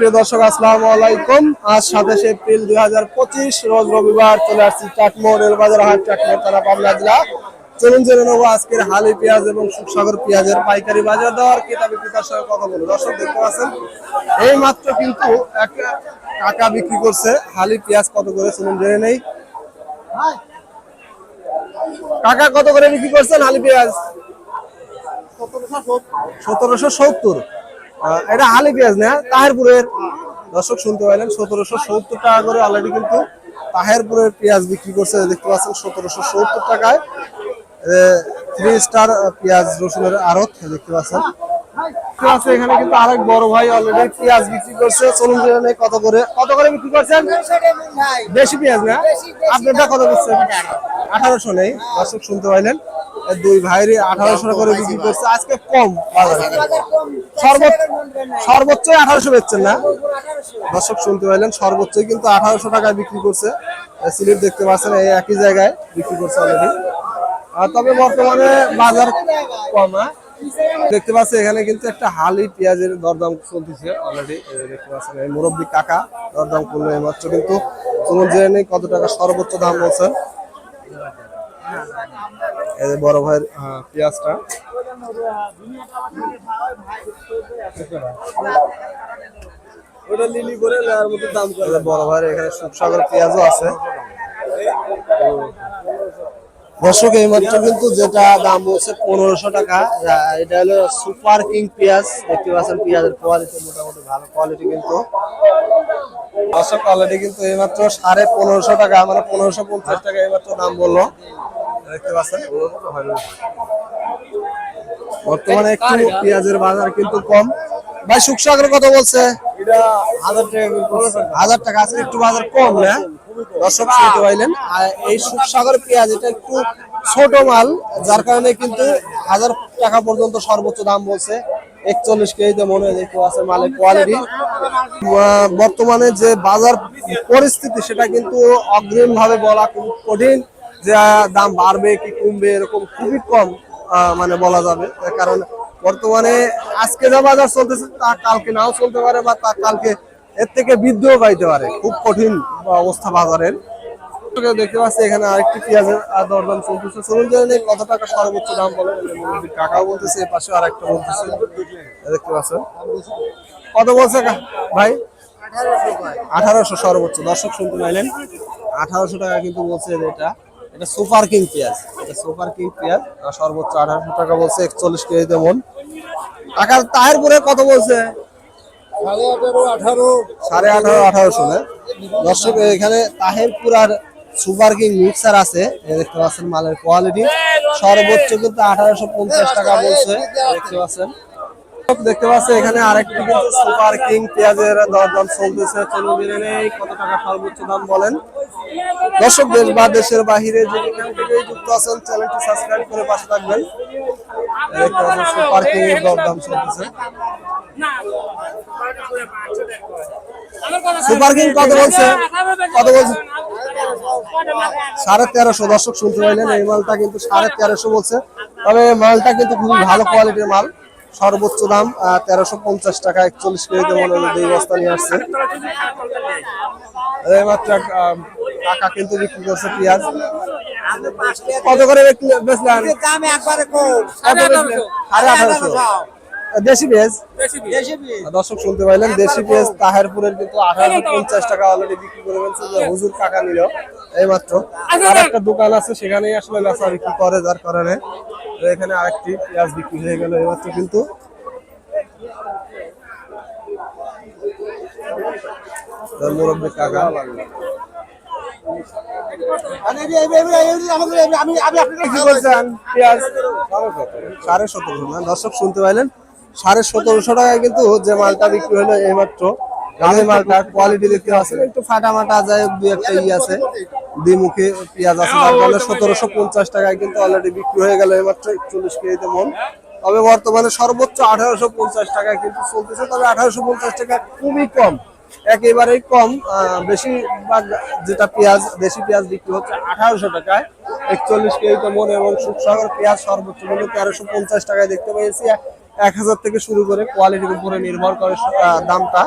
প্রিয় দর্শক আসসালামু আলাইকুম। আজ সাতাশে এপ্রিল দুই হাজার পঁচিশ রোজ রবিবার চলে আসছি চাটমোড় রেলবাজার হাট চাটমোড় থানা পাবনা জেলা। চলুন জেনে নেব আজকের হালি পেঁয়াজ এবং সুখসাগর পেঁয়াজের পাইকারি বাজার দর ক্রেতা বিক্রেতার সঙ্গে কথা বলব। দর্শক দেখতে পাচ্ছেন এই মাত্র কিন্তু এক টাকা বিক্রি করছে। হালি পেঁয়াজ কত করে চলুন জেনে নেই। কাকা কত করে বিক্রি করছেন হালি পেঁয়াজ? সতেরোশো সত্তর। এটা হালি পেঁয়াজ না তাহেরপুরের। দর্শক শুনতে পাইলেন সতেরোশো সত্তর টাকা করে অলরেডি কিন্তু তাহেরপুরের পেঁয়াজ বিক্রি করছে। দেখতে পাচ্ছেন সতেরোশো সত্তর টাকায় থ্রি স্টার পেঁয়াজ রসুনের আড়ত দেখতে পাচ্ছেন। পাচ্ছেন এখানে কিন্তু আরেক বড় ভাই অলরেডি পেঁয়াজ বিক্রি করছে। চলুন জেনে কত করে কত করে বিক্রি করছেন? দেশি পেঁয়াজ না? আপনারটা কত করছেন? আঠারোশো নেই। দর্শক শুনতে পাইলেন দুই ভাইরই আঠারোশো করে বিক্রি করছে। আজকে কম সর্বোচ্চ সর্বোচ্চ আঠারোশো বেচছেন না? দর্শক শুনতে পাইলেন, সর্বোচ্চই কিন্তু আঠারোশো টাকায় বিক্রি করছে। সিলিপ দেখতে পাচ্ছেন, এই একই জায়গায় বিক্রি করছে অলরেডি তবে বর্তমানে বাজার কম হ্যাঁ? দেখতে পাচ্ছি এখানে কিন্তু একটা হালি পেঁয়াজের দরদাম চলতেছে অলরেডি দেখতে পাচ্ছেন, এই মুরব্বী কাকা দরদাম করল এইমাত্র কিন্তু চলুন জেনে নেই কত টাকা সর্বোচ্চ দাম বলছেন। এই যে বড় ভাইয়ের পেঁয়াজটা। ওটা লিলি করে নেওয়ার মতো দাম করে। বড় ভাইয়ের এখানে সুখসাগর পেঁয়াজও আছে। দর্শক এই মাত্র কিন্তু যেটা দাম বলছে পনেরোশো টাকা। এটা হলো সুপার কিং পেঁয়াজ। দেখতে পাচ্ছেন পেঁয়াজের কোয়ালিটি মোটামুটি ভালো কোয়ালিটি কিন্তু। দর্শক অলরেডি কিন্তু এইমাত্র সাড়ে পনেরোশো টাকা মানে পনেরোশো পঞ্চাশ টাকা এইমাত্র দাম বলল। দেখতে পাচ্ছেন? বর্তমানে একটু পেঁয়াজের বাজার কিন্তু কম। ভাই সুখসাগর কত বলছে? হাজার টাকা আজকে একটু বাজার কম না? দর্শক শুনতে পাইলেন। এই সুখসাগর পেঁয়াজ এটা একটু ছোট মাল যার কারণে কিন্তু হাজার টাকা পর্যন্ত সর্বোচ্চ দাম বলছে। একচল্লিশ কেজিতে মনে হয় দেখতে পাচ্ছেন মালের কোয়ালিটি বর্তমানে যে বাজার পরিস্থিতি সেটা কিন্তু অগ্রিম ভাবে বলা খুব কঠিন। যে দাম বাড়বে কি কমবে এরকম খুবই কম মানে বলা যাবে। কারণ বর্তমানে আজকে যা বাজার চলতেছে তা কালকে নাও চলতে পারে বা তা কালকে এর থেকে বৃদ্ধিও পাইতে পারে। খুব কঠিন অবস্থা বাজারের। দেখতে পাচ্ছি এখানে আরেকটি পেঁয়াজের দরদাম চলতেছে। চলুন জেনে নেই কত টাকা সর্বোচ্চ দাম বলে। মুরব্বি কাকাও বলতেছে এর পাশে আরেকটা বলতেছে। দেখতে পাচ্ছেন। কত বলছে ভাই? আঠারোশো সর্বোচ্চ। দর্শক শুনতে পাইলেন। আঠারোশো টাকা কিন্তু বলছে এটা এটা সুপার কিং পেঁয়াজ এটা সুপার কিং পেঁয়াজ সর্বোচ্চ আঠারোশো টাকা বলছে একচল্লিশ কেজিতে মন। টাকার তাহের পরে কত বলছে? সাড়ে আঠারো আঠারোশো না? দর্শক এখানে তাহেরপুর আর সুপার কিং মিক্সার আছে। দেখতে পাচ্ছেন মালের কোয়ালিটি। সর্বোচ্চ কিন্তু আঠারোশো পঞ্চাশ টাকা বলছে। দেখতে পাচ্ছেন। দেখতে পাচ্ছেন এখানে আরেকটি কিন্তু সুপার কিং পেঁয়াজের দরদাম চলতেছে। চলুন কত টাকা সর্বোচ্চ দাম বলেন। দর্শক, দেশ বা দেশের বাহিরে যে যুক্ত আছেন, চ্যানেলটি সাবস্ক্রাইব করে পাশে থাকবেন। সুপার কিং সাড়ে তেরোশো দর্শক শুনতে পাইলেন, এই মালটা কিন্তু সাড়ে তেরোশো বলছে। তবে মালটা কিন্তু খুবই ভালো কোয়ালিটির মাল। সর্বোচ্চ দাম তেরোশো পঞ্চাশ টাকা, একচল্লিশ কেজিতে মনে হয় দুই বস্তা নিয়ে আসছে। মাত্র কাকা কিন্তু বিক্রি করছে পেঁয়াজ। কত করে বিক্রি- বেচলেন? দাম একবারে কম। সাড়ে আঠারোশো। দেশি পেঁয়াজ? দর্শক শুনতে পাইলেন দেশি পেঁয়াজ তাহেরপুরের কিন্তু আঠারোশো পঞ্চাশ টাকা অলরেডি বিক্রি করে ফেলছে যে হুজুর টাকা নিল। এই মাত্র আর একটা দোকান আছে সেখানেই আসলে বেচা বিক্রি করে যার কারণে এখানে আরেকটি পেঁয়াজ বিক্রি হয়ে গেল এই মাত্র কিন্তু। তার মুরব্বী কাকা। সাড়ে সতেরোশো না? দর্শক শুনতে পাইলেন। সাড়ে সতেরোশো টাকায় কিন্তু যে মালটা বিক্রি হলো এই মাত্র এই মালটা কোয়ালিটি দেখতে পাচ্ছেন। একটু ফাটা মাটা যায় দু একটা ই আছে দ্বিমুখী পেঁয়াজ আছে তার কারণে সতেরোশো পঞ্চাশ টাকায় কিন্তু অলরেডি বিক্রি হয়ে গেল এই মাত্র একচল্লিশ কেজিতে মন। তবে বর্তমানে সর্বোচ্চ আঠারোশো পঞ্চাশ টাকায় কিন্তু চলতেছে তবে আঠারোশো পঞ্চাশ টাকা খুবই কম। একেবারেই কম বেশিরভাগ যেটা পেঁয়াজ বেশি পেঁয়াজ বিক্রি হচ্ছে আঠারোশো টাকায়। একচল্লিশ কেজি তেমন এবং সুখসাগর পেঁয়াজ সর্বোচ্চ মূল্য তেরোশো পঞ্চাশ টাকায় দেখতে পেয়েছি। এক হাজার থেকে শুরু করে কোয়ালিটির উপরে নির্ভর করে দামটা।